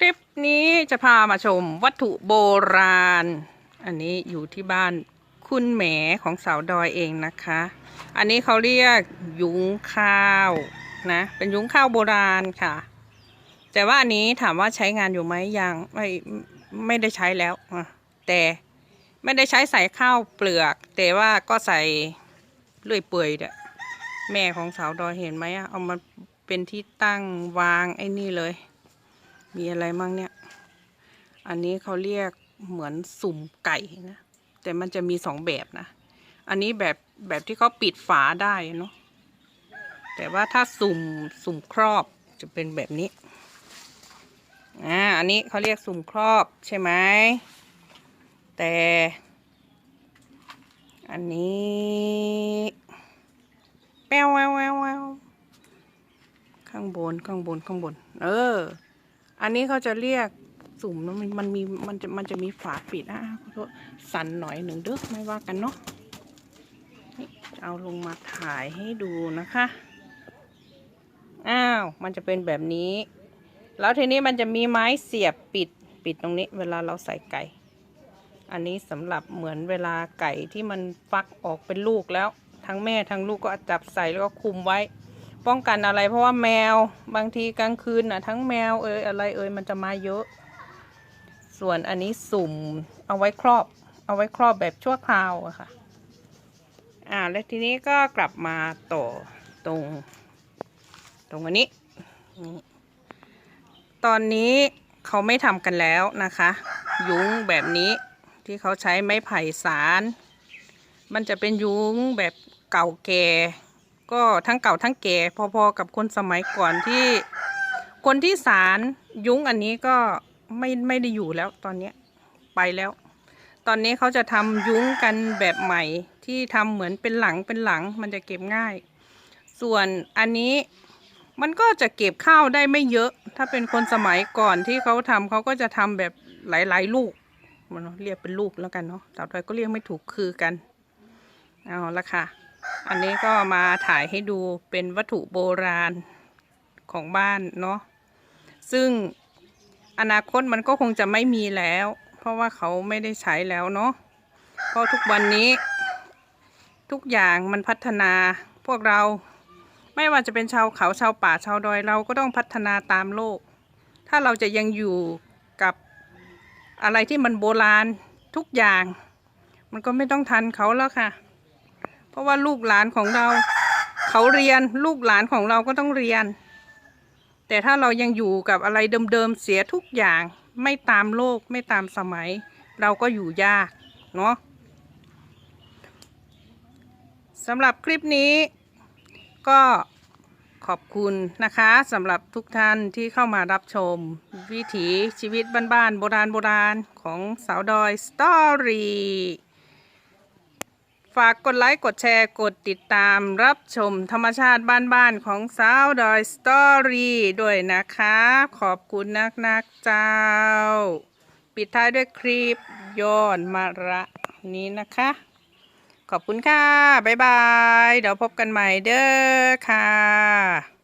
คลิปนี้จะพามาชมวัตถุโบราณ อันนี้อยู่ที่บ้านคุณแหมของสาวดอยเองนะคะ อันนี้เขาเรียกยุ้งข้าวนะ เป็นยุ้งข้าวโบราณค่ะ แต่ว่าอันนี้ถามว่าใช้งานอยู่ไหมยังไม่ไม่ได้ใช้แล้ว แต่ไม่ได้ใช้ใส่ข้าวเปลือก แต่ว่าก็ใส่เลื่อยเปื่อยเด้อแม่ของสาวดอยเห็นไหมอะเอามาเป็นที่ตั้งวางไอ้นี่เลย มีอะไรมั่งเนี่ย อันนี้เขาเรียกเหมือนสุ่มไก่นะ แต่มันจะมีสองแบบนะ อันนี้แบบแบบที่เขาปิดฝาได้เนาะ แต่ว่าถ้าสุ่มสุ่มครอบจะเป็นแบบนี้ อ่า อันนี้เขาเรียกสุ่มครอบใช่ไหม แต่ อันนี้แป้วแววแววแววข้างบนข้างบนข้างบน เออ อันนี้เขาจะเรียกสุ่มมันมันมีมันจะมันจะมีฝาปิดอะขอโทษสั่นหน่อยหนึ่งเด้อไม่ว่ากันเนาะจะเอาลงมาถ่ายให้ดูนะคะ อ้าว มันจะเป็นแบบนี้ แล้วทีนี้มันจะมีไม้เสียบปิดปิดตรงนี้ เวลาเราใส่ไก่ อันนี้สำหรับเหมือนเวลาไก่ที่มันฟักออกเป็นลูกแล้ว ทั้งแม่ทั้งลูกก็จับใส่แล้วก็คุมไว้ ป้องกันอะไร เพราะว่าแมวบางทีกลางคืนน่ะทั้งแมวเอ่ยอะไรเอ่ยมันจะมาเยอะ ส่วนอันนี้สุ่มเอาไว้ครอบ เอาไว้ครอบแบบชั่วคราวอะค่ะ อ่าแล้วทีนี้ก็กลับมาต่อตรง ตรงอันนี้นี่ตอนนี้เขาไม่ทำกันแล้วนะคะ ยุ้งแบบนี้ที่เขาใช้ไม้ไผ่สาร มันจะเป็นยุ้งแบบเก่าแก่ ก็ทั้งเก่าทั้งแก่พอๆกับคนสมัยก่อนที่ คนที่สารยุ้งอันนี้ก็ไม่ไม่ได้อยู่แล้วตอนนี้ไปแล้ว ตอนนี้เขาจะทำยุ้งกันแบบใหม่ ที่ทำเหมือนเป็นหลังเป็นหลังมันจะเก็บง่าย ส่วนอันนี้มันก็จะเก็บข้าวได้ไม่เยอะ ถ้าเป็นคนสมัยก่อนที่เขาทำเขาก็จะทำแบบหลาย ๆ ลูกมันเรียกเป็นลูกแล้วกันเนาะสาวไทยก็เรียกไม่ถูกคือกัน เอาละค่ะ อันนี้ก็มาถ่ายให้ดูเป็นวัตถุโบราณของบ้านเนาะ ซึ่งอนาคตมันก็คงจะไม่มีแล้ว เพราะว่าเขาไม่ได้ใช้แล้วเนาะ เพราะทุกวันนี้ ทุกอย่างมันพัฒนาพวกเรา ไม่ว่าจะเป็นชาวเขาชาวป่าชาวดอยเราก็ต้องพัฒนาตามโลก ถ้าเราจะยังอยู่กับอะไรที่มันโบราณทุกอย่าง มันก็ไม่ต้องทันเขาแล้วค่ะ ราะว่าลูกหลานของเรา เขาเรียนลูกหลานของเราก็ต้องเรียน แต่ถ้าเรายังอยู่กับอะไรเดิมๆเสียทุกอย่าง ไม่ตามโลกไม่ตามสมัย เราก็อยู่ยากเนาะสำหรับคลิปนี้ ก็ขอบคุณนะคะสำหรับทุกท่านที่เข้ามารับชม วิถีชีวิตบ้านๆโบราณโบราณของสาวดอยสตอรี่ ฝากกดไลค์ กดแชร์ กดติดตามรับชมธรรมชาติบ้านๆของสาวดอยสตอรี่ด้วยนะคะ ขอบคุณนักๆเจ้า ปิดท้ายด้วยคลิปย้อนมาระนี้นะคะ ขอบคุณค่ะ บ๊ายบาย เดี๋ยวพบกันใหม่เด้อค่ะ